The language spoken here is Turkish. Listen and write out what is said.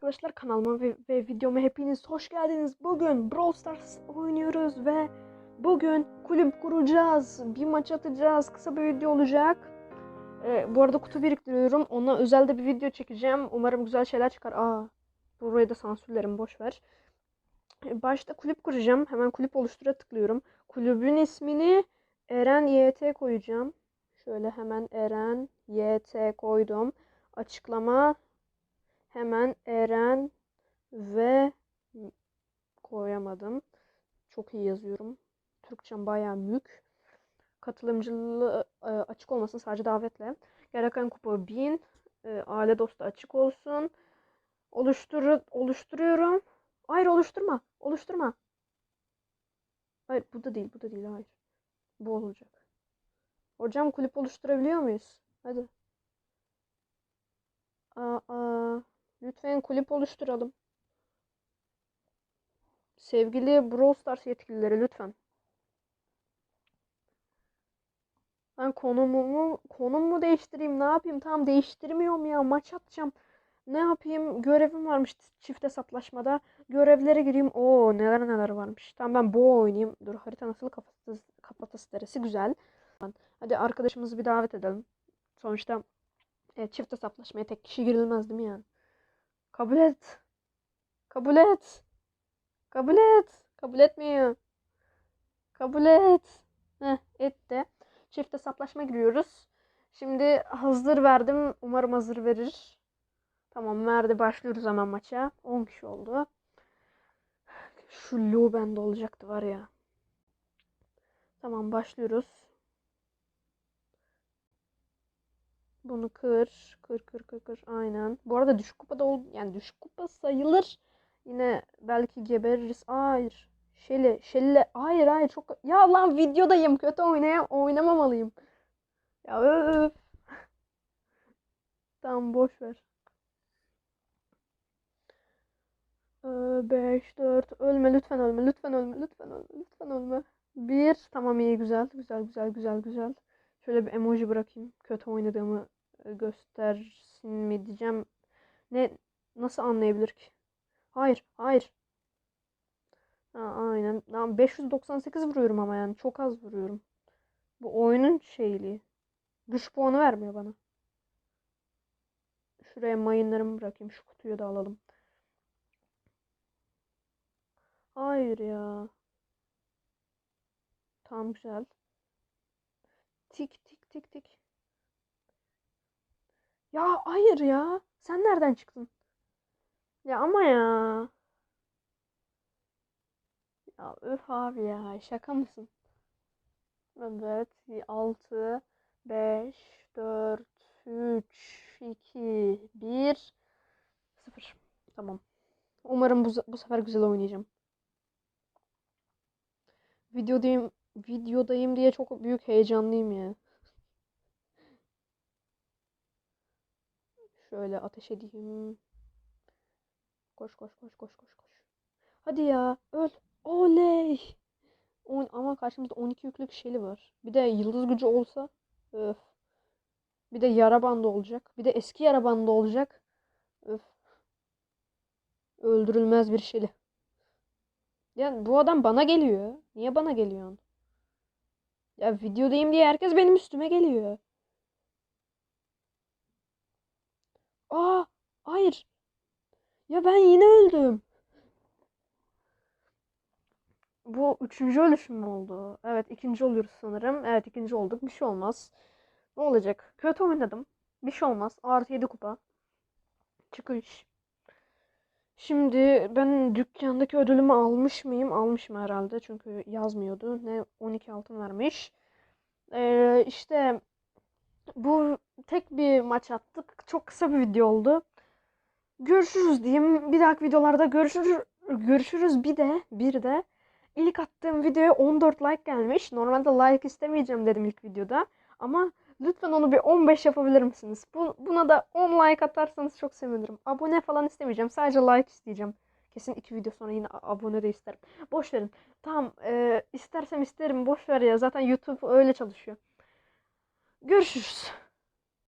Arkadaşlar kanalıma ve, ve videoma hepiniz hoş geldiniz. Bugün Brawl Stars oynuyoruz ve bugün kulüp kuracağız. Bir maç atacağız. Kısa bir video olacak. Ee, bu arada kutu biriktiriyorum. Ona özel de bir video çekeceğim. Umarım güzel şeyler çıkar. Aa, burayı da sansürlerim boş ver. Ee, Başta kulüp kuracağım. Hemen kulüp oluştura tıklıyorum. Kulübün ismini Eren YT koyacağım. Şöyle hemen Eren YT koydum. Açıklama Hemen Eren ve koyamadım. Çok iyi yazıyorum. Türkçem bayağı mük. Katılımcılığı e, açık olmasın sadece davetle. Gereken kupa 1000. E, aile dostu açık olsun. Oluştur oluşturuyorum. Hayır oluşturma. Oluşturma. Hayır bu da değil bu da değil hayır. Bu olacak. Hocam kulüp oluşturabiliyor muyuz? Hadi. Aa, lütfen kulüp oluşturalım. Sevgili Brawl Stars yetkilileri lütfen. Ben konumumu konum mu değiştireyim ne yapayım? Tamam değiştirmiyorum ya maç atacağım. Ne yapayım? Görevim varmış çift hesaplaşmada. Görevlere gireyim. Oo neler neler varmış. Tamam ben bu oynayayım. Dur harita nasıl kafatası, kafatası deresi güzel. Hadi arkadaşımızı bir davet edelim. Sonuçta e, çift hesaplaşmaya tek kişi girilmez değil mi yani? Kabul et. Kabul et. Kabul et. Kabul etmiyor. Kabul et. Heh, etti. Çift hesaplaşma giriyoruz. Şimdi hazır verdim. Umarım hazır verir. Tamam verdi. Başlıyoruz hemen maça. 10 kişi oldu. Şu Lu bende olacaktı var ya. Tamam başlıyoruz. Bunu kır. Kır kır kır kır. Aynen. Bu arada düşük kupada ol yani düşük kupa sayılır. Yine belki gebeririz. Hayır. Şeli, Şeli. Hayır hayır çok ya lan videodayım. Kötü oynaya oynamamalıyım. Ya öf. Tamam boş ver. 5 4 ölme lütfen ölme lütfen ölme lütfen ölme lütfen ölme. 1 tamam iyi güzel güzel güzel güzel güzel. Şöyle bir emoji bırakayım. Kötü oynadığımı göstersin mi diyeceğim. Ne nasıl anlayabilir ki? Hayır, hayır. Ha, aynen. Ben 598 vuruyorum ama yani çok az vuruyorum. Bu oyunun şeyliği. Güç puanı vermiyor bana. Şuraya mayınlarımı bırakayım. Şu kutuyu da alalım. Hayır ya. Tamam güzel. Tik tik tik tik. Ya hayır ya. Sen nereden çıktın? Ya ama ya. Ya öf abi ya. Şaka mısın? Evet. 6, 5, 4, 3, 2, 1, 0. Tamam. Umarım bu, bu sefer güzel oynayacağım. Videodayım, videodayım diye çok büyük heyecanlıyım ya. Şöyle ateş edeyim. Koş koş koş koş koş koş. Hadi ya öl. Oley. On, ama karşımızda 12 yüklük şeyli var. Bir de yıldız gücü olsa. Öf. Bir de yara bandı olacak. Bir de eski yara bandı olacak. Öf. Öldürülmez bir şeyli. Ya bu adam bana geliyor. Niye bana geliyorsun? Ya videodayım diye herkes benim üstüme geliyor. Aa, hayır. Ya ben yine öldüm. Bu üçüncü ölüşüm oldu? Evet ikinci oluyoruz sanırım. Evet ikinci olduk. Bir şey olmaz. Ne olacak? Kötü oynadım. Bir şey olmaz. Artı 7 kupa. Çıkış. Şimdi ben dükkandaki ödülümü almış mıyım? Almışım herhalde. Çünkü yazmıyordu. Ne 12 altın vermiş. Ee, işte bu tek bir maç attık. Çok kısa bir video oldu. Görüşürüz diyeyim. Bir dahaki videolarda görüşürüz. Görüşürüz bir de bir de ilk attığım videoya 14 like gelmiş. Normalde like istemeyeceğim dedim ilk videoda. Ama lütfen onu bir 15 yapabilir misiniz? Bu, buna da 10 like atarsanız çok sevinirim. Abone falan istemeyeceğim. Sadece like isteyeceğim. Kesin iki video sonra yine abone de isterim. Boş verin. Tamam e, istersem isterim. Boş ver ya. Zaten YouTube öyle çalışıyor. Görüşürüz.